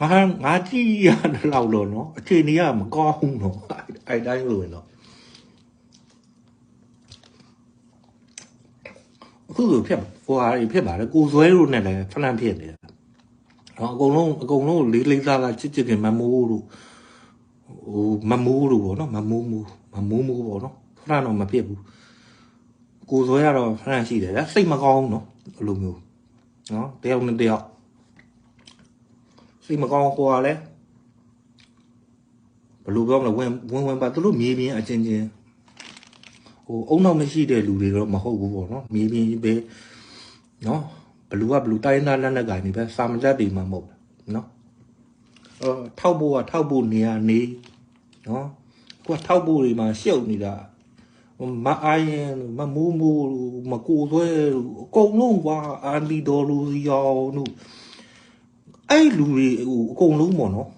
ငါငါကြည့်ရတော့လို့နော်အခြေအနေကမကောင်းဘူးနော်အဲ့တိုင်းလို့နော်အခုလိုဖြစ်ဟိုဟာတွေဖြစ်ပါတယ်ကိုဇွဲတို့နဲ့လည်းဖလန့်ဖြစ်နေတာနော်အကုန်လုံးအကုန်လုံးလေးလေးစားစားချစ်ချစ်ခင်မမိုးတို့ဟိုမမိုးတို့ပေါ့နော်မမိုးမိုးမမိုးမိုးပေါ့နော်ဖလန့်တော့မဖြစ်ဘူးကိုဇွဲကတော့ဖလန့်ရှိတယ်ဗျစိတ်မကောင်းဘူးနော်အဲ့လိုမျိုးနော်တယောက်နဲ့တယောက် စိတ်မကောင်းဟိုကလည်းဘယ်လိုပြောမလဲဝင်ဝင်ဝင်ပါသူတို့မြေပြင်အချင်းချင်းဟိုအုံနောက်မရှိတဲ့လူတွေတော့မဟုတ်ဘူးပေါ့နော်မြေပြင်ပဲနော်ဘလူကဘလူတိုင်းသားလက်နဲ့ကိုင်နေပဲစာမတက်တွေမှမဟုတ်ဘူးနော်အော်ထောက်ဖို့ကထောက်ဖို့နေရနေနော်ကိုကထောက်ဖို့တွေမှာရှုပ်နေတာဟိုမအားရင်မမူးမူးမကိုသွဲအကုန်လုံးကွာအန်ဒီဒေါ်လူစီယောတို့ အဲ့လူတွေဟိုအကုန်လုံးပေါ့နော်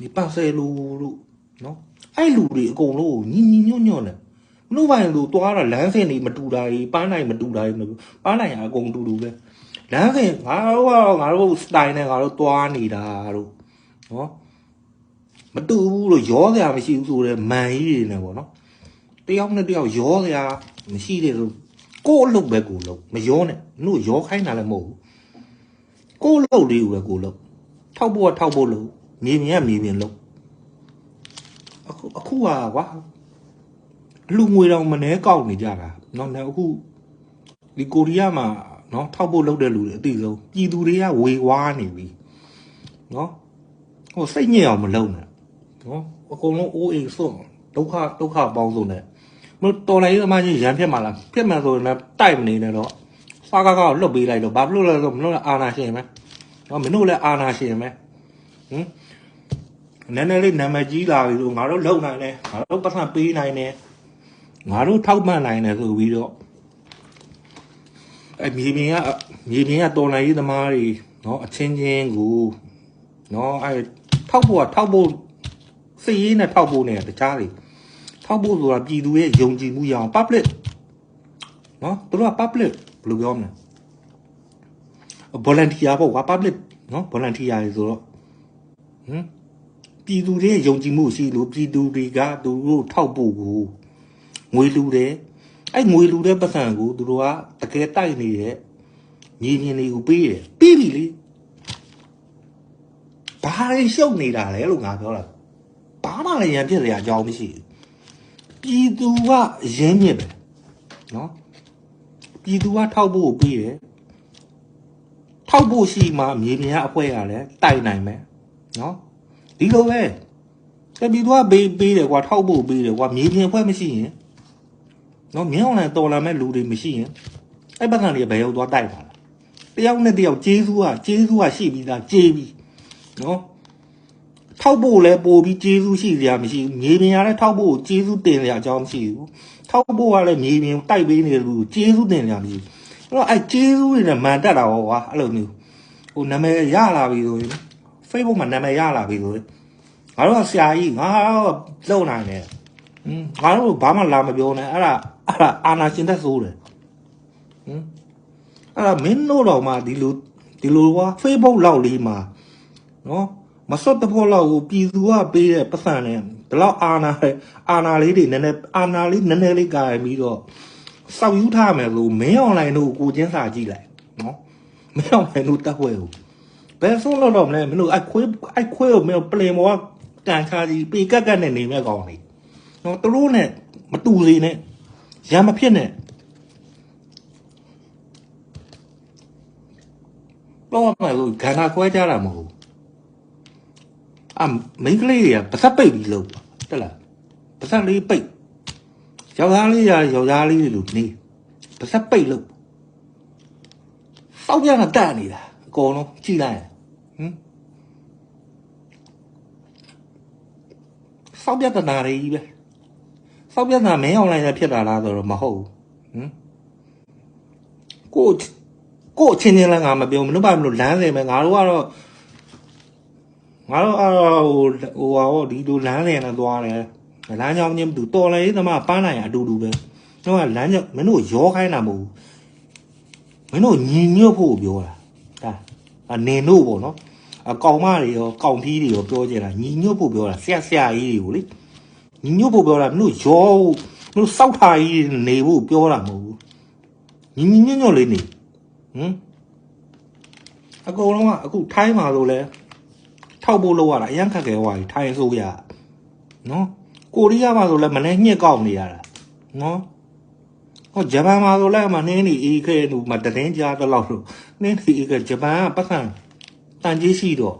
ဒီပါဆယ်လူလို့နော်အဲ့လူတွေအကုန်လုံးကိုညီညီညွတ်ညွတ်နဲ့မလို့ပိုင်းလို့တွားတာလမ်းစဉ်တွေမတူတာကြီးပန်းနိုင်မတူတာကြီးမပန်းနိုင်အကုန်တူတူပဲလမ်းစဉ်ငါတို့ကတော့ငါတို့စတိုင်နဲ့ငါတို့တွားနေတာတို့နော်မတူဘူးလို့ရောစရာမရှိဘူးဆိုတော့မန်ကြီးတွေနဲ့ပေါ့နော်တယောက်နဲ့တယောက်ရောစရာမရှိတဲ့ဆိုကိုယ့်အလုပ်ပဲကိုယ်လုပ်မရောနဲ့တို့ရောခိုင်းတာလည်းမဟုတ်ဘူး ကိုယ်လုပ်လေးကိုပဲကိုယ်လုပ်ထောက်ဖို့ကထောက်ဖို့လုပ်မြေမြင်ကမြေမြင်လုပ်အခုအခုကကွာအလူငွေတောင်မနှဲကောက်နေကြတာเนาะနဲ့အခုဒီကိုရီးယားမှာเนาะထောက်ဖို့လုပ်တဲ့လူတွေအတိဆုံးပြည်သူတွေကဝေဝါးနေပြီเนาะဟိုစိတ်ညစ်အောင်မလုပ်နဲ့เนาะအကုန်လုံးအိုးအိမ်စွန့်ဒုက္ခဒုက္ခပေါင်းစုံနဲ့မလို့တော်လိုက်သမားကြီးရန်ဖြစ်မှာလားဖြစ်မှာဆိုရင်လည်းတိုက်မနေနဲ့တော့ စားကားကားကိုလွတ်ပေးလိုက်တော့ဘာဖြစ်လို့လဲဆိုတော့မင်းတို့လည်းအာနာရှင်ပဲနော်မင်းတို့လည်းအာနာရှင်ပဲဟင်နည်းနည်းလေးနာမည်ကြီးလာပြီလို့ငါတို့လုံနိုင်တယ်ငါတို့ပတ်စံပေးနိုင်တယ်ငါတို့ထောက်ပံ့နိုင်တယ်ဆိုပြီးတော့အဲမြေပြင်ကမြေပြင်ကတော်နိုင်ရေးသမားတွေနော်အချင်းချင်းကိုနော်အဲထောက်ဖို့ကထောက်ဖို့စိတ်ရင်းနဲ့ထောက်ဖို့နဲ့တခြားတွေထောက်ဖို့ဆိုတာပြည်သူရဲ့ယုံကြည်မှုရအောင် public နော်သူတို့က public ဘယ်လိုပြောမလဲ volunteer ပေါ့ကွာ public နော် volunteer တွေဆိုတော့ဟမ်ပြည်သူတွေယုံကြည်မှုရှိလို့ပြည်သူတွေကသူတို့ထောက်ဖို့ကိုငွေလူတယ်အဲ့ငွေလူတဲ့ပတ်စံကိုသူတို့ကတကယ်တိုက်နေတဲ့ညီညီတွေကိုပေးတယ်ပြီးပြီလေဘာတွေရှုပ်နေတာလဲလို့ငါပြောတာဘာမှလည်းရံပြစ်စရာအကြောင်းမရှိဘူးပြည်သူကရင်းမြစ်ပဲနော် ပြည်သူကထောက်ဖို့ပြီးတယ်ထောက်ဖို့ရှိမှမြေပြင်ကအဖွဲရလဲတိုက်နိုင်မယ်နော်ဒီလိုပဲတပြည်သူကပေးပေးတယ်ကွာထောက်ဖို့ပေးတယ်ကွာမြေပြင်အဖွဲ့မရှိရင်နော်မြင်းအောင်လည်းတော်လာမဲ့လူတွေမရှိရင်အဲ့ဘက်ကနေဘယ်ရောက်သွားတိုက်ပါလားတယောက်နဲ့တယောက်ကျေးဇူးကကျေးဇူးကရှိပြီးသားကျေးပြီးနော် ထောက်ဖို့လဲပို့ပြီးကျေးဇူးရှိစရာမရှိဘူးမြေပြင်ကလည်းထောက်ဖို့ကျေးဇူးတင်စရာအကြောင်းမရှိဘူးထောက်ဖို့ကလည်းမြေပြင်တိုက်ပေးနေတယ်လူကျေးဇူးတင်ကြပြီအဲ့တော့အဲ့ကျေးဇူးတွေနဲ့မန်တက်တာရောကွာအဲ့လိုမျိုးဟိုနာမည်ရလာပြီဆိုရင် Facebook မှာနာမည်ရလာပြီဆိုရင်ငါတို့ကဆရာကြီးငါတော့လုံနိုင်တယ်ဟင်ငါတို့ဘာမှလာမပြောနဲ့အဲ့ဒါအဲ့ဒါအာနာရှင်သက်ဆိုးတယ်ဟင်အဲ့ဒါမင်းတို့တော့မှဒီလိုဒီလိုကွာ Facebook လောက်လေးမှာနော် မစွတ်တဖို့လောက်ကိုပြည်သူကပေးတဲ့ပတ်စံနဲ့ဒီလောက်အာနာအာနာလေးတွေနည်းနည်းအာနာလေးနည်းနည်းလေးကာရပြီးတော့စောက်ယူထားမယ်ဆိုမင်းအွန်လိုင်းတို့ကိုကိုချင်းစာကြည့်လိုက်နော်မင်းအွန်လိုင်းတို့တက်ဝဲကိုဘယ်ဆုံးလို့တော့မလဲမင်းတို့အခွေးအခွေးကိုမင်းပလင်မောကကန်ချာကြီးပေကက်ကက်နဲ့နေမဲ့ကောင်းနေနော်သူတို့နဲ့မတူစေနဲ့ရံမဖြစ်နဲ့တော့မှလို့ခန္ဓာခွဲကြတာမဟုတ်ဘူး အမိန်းကလေးတွေကပါသက်ပိတ်ပြီးလို့တက်လားပါသက်လေးပိတ်ယောက်ျားလေးရယောက်ျားလေးတွေလို့နေပါသက်ပိတ်လို့စောက်ပြန်တာတက်နေတာအကုန်လုံးကြည့်လိုက်ရင်ဟမ်စောက်ပြတ်တနာတွေကြီးပဲစောက်ပြတ်တနာမင်းအွန်လိုင်းနဲ့ဖြစ်တာလားဆိုတော့မဟုတ်ဘူးဟမ်ကိုယ့်ကိုယ့်အချင်းချင်းလည်းငါမပြောမလို့ပါမလို့လမ်းစင်ပဲငါတို့ကတော့ ငါတို့အဲ့တော့ဟိုဟိုဟာဟောဒီလိုလမ်းလျင်နဲ့သွားတယ်လမ်းကြောင်းချင်းမတူတော်လည်းရေးသမားပန်းနိုင်ရအတူတူပဲတော့ကလမ်းကြောင်းမင်းတို့ရောခိုင်းတာမဟုတ်ဘူးမင်းတို့ညီညွတ်ဖို့ပြောတာဒါအနေတို့ပေါ့နော်အကောင်မတွေရောကောင်ထီးတွေရောပြောကြတာညီညွတ်ဖို့ပြောတာဆရာဆရာကြီးတွေကိုလေညီညွတ်ဖို့ပြောတာမင်းတို့ရောမင်းတို့စောက်ထားကြီးတွေနေဖို့ပြောတာမဟုတ်ဘူးညီညီညွတ်ညွတ်လေးနေဟမ်အကောင်လုံးကအခုထိုင်းမှာဆိုလဲ ထောက်ဖို့လောက်ရတာအရန်ခက်ခဲသွားပြီထိုင်းဆိုရနော်ကိုရီးယားမှာဆိုလဲမနေ့ညှက်ကောက်နေရတာနော်ဟောဂျပန်မှာဆိုလဲမှာနင်းနေအေးခဲလူမှာတတင်းကြားတော့လို့နင်းနေအေးခဲဂျပန်ကပတ်စံတန်ကြီးရှိတော့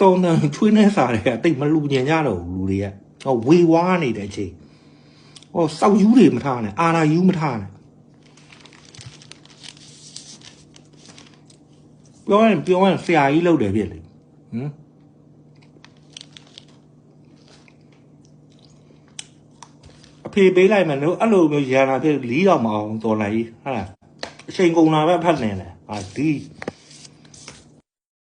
တုံတန်ချွေးနေစားတယ်အတိတ်မလူညင်ကြတော့ဘူးလူတွေကဟောဝေဝါးနေတဲ့အချိန်ဟောစောက်ယူတွေမထားနဲ့အာရာယူမထားနဲ့ ပြောရင်ပြောရင်ဆရာကြီးလုပ်တယ်ဖြစ်လေဟမ်အဖေပေးလိုက်မယ်နော်အဲ့လိုမျိုးရန်လာဖြစ်လီးတော့မအောင်တော်လိုက်ကြီးဟာလားအချိန်ကုန်လာပဲဖတ်နေတယ်ဟာဒီ